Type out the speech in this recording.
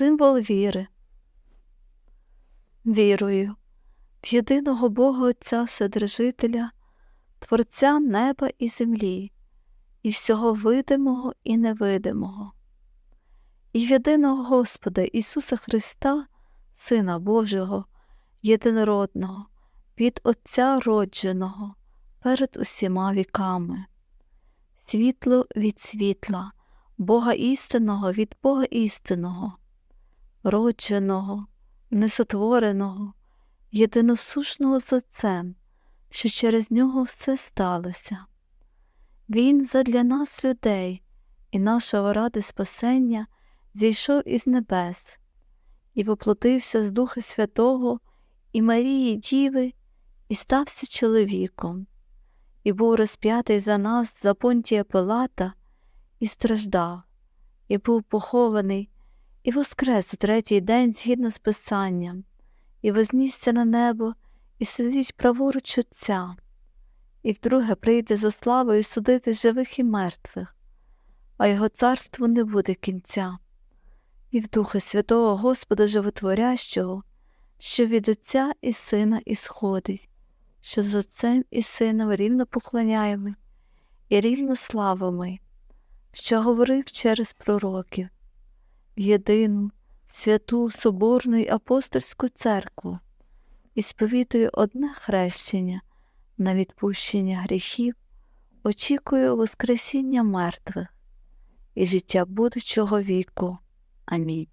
символ віри. Вірую в єдиного Бога Отця Вседержителя, Творця неба і землі, і всього видимого і невидимого, і в єдиного Господа Ісуса Христа, Сина Божого, єдинородного, від Отця родженого, перед усіма віками, світло від світла, Бога істинного від Бога істинного, родженого, несотвореного, єдиносушного з Отцем, що через нього все сталося. Він задля нас, людей, і нашого ради спасення зійшов із небес і воплотився з Духа Святого і Марії Діви, і стався чоловіком, і був розп'ятий за нас за понтія Пилата, і страждав, і був похований, і воскрес у третій день згідно з Писанням, і вознісся на небо, і сидить праворуч Отця, і вдруге прийде зо славою судити живих і мертвих, а його царству не буде кінця, і в Духа Святого Господа Животворящого, що від Отця і Сина ісходить, що з Отцем і Сином рівно поклоняємо і рівно славимо, що говорив через пророків, єдину, святу Соборну й апостольську церкву і сповідую одне хрещення на відпущення гріхів, очікую Воскресіння мертвих і життя будучого віку. Амінь.